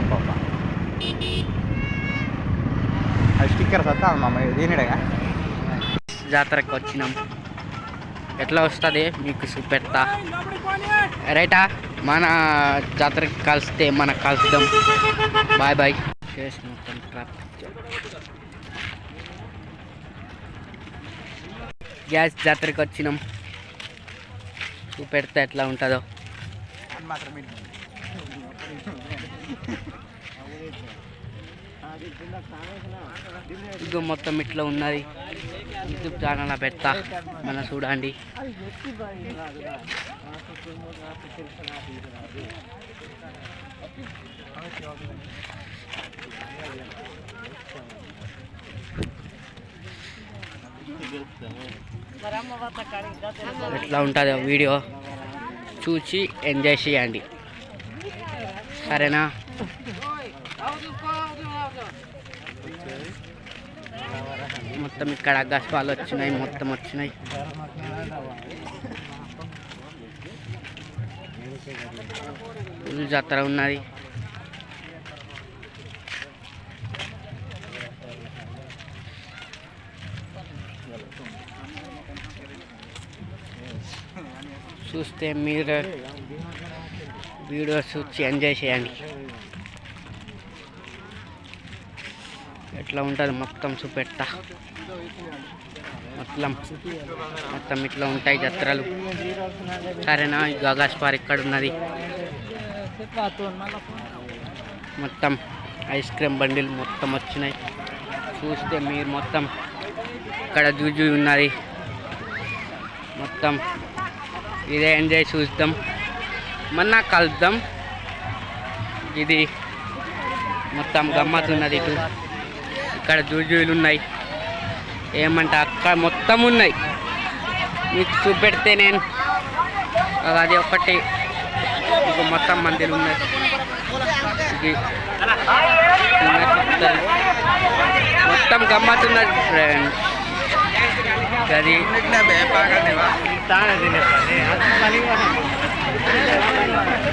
అప్ప అది స్టిక్కర్స్ వస్తా జాతరకు వచ్చినాం. ఎట్లా వస్తుంది? మీకు చూపెడతా. రైటా మన జాతరకి కలిస్తే మనకు కలుస్తాం బాయ్ బాయ్. మొత్తం ట్రాఫిక్ గ్యాస్ జాతరకు వచ్చినాం. చూపెడతా ఎట్లా ఉంటుందో. మాత్రమే ఇదిగో మొత్తం ఇట్లా ఉన్నది. యూట్యూబ్ ఛానల్ పెడతా మన చూడండి. ఎట్లా ఉంటుందో వీడియో? చూసి ఎంజాయ్ చేయండి. సరేనా? మొత్తం ఇక్కడ గస్పాలు వచ్చినాయి మొత్తం వచ్చినాయి. జాతర ఉన్నది. చూస్తే మీరు వీడియోస్ చూసి ఎంజాయ్ చేయండి. ఎట్లా ఉంటుంది మొత్తం చూపెట్ట. మొత్తం మొత్తం ఇట్లా ఉంటాయి జత్రలు. సరేనా గగాస్ పార్ ఇక్కడ ఉన్నది. మొత్తం ఐస్ క్రీమ్ బండిలు మొత్తం వచ్చినాయి. చూస్తే మీరు మొత్తం ఇక్కడ జూజు ఉన్నది. మొత్తం ఇదే ఎంజాయ్ చూద్దాం. మొన్న కలుద్దాం ఇది మొత్తం గమ్మత్ ఉన్నది ఇటు. ఇక్కడ జూజులు ఉన్నాయి ఏమంటే అక్కడ మొత్తం ఉన్నాయి మీకు చూపెడితే నేను. అది ఒకటి మొత్తం మందిలు ఉన్నాయి ఇది చిన్న చిత్తలు. మొత్తం గమ్మత్ ఉన్నది ఫ్రెండ్స్ అది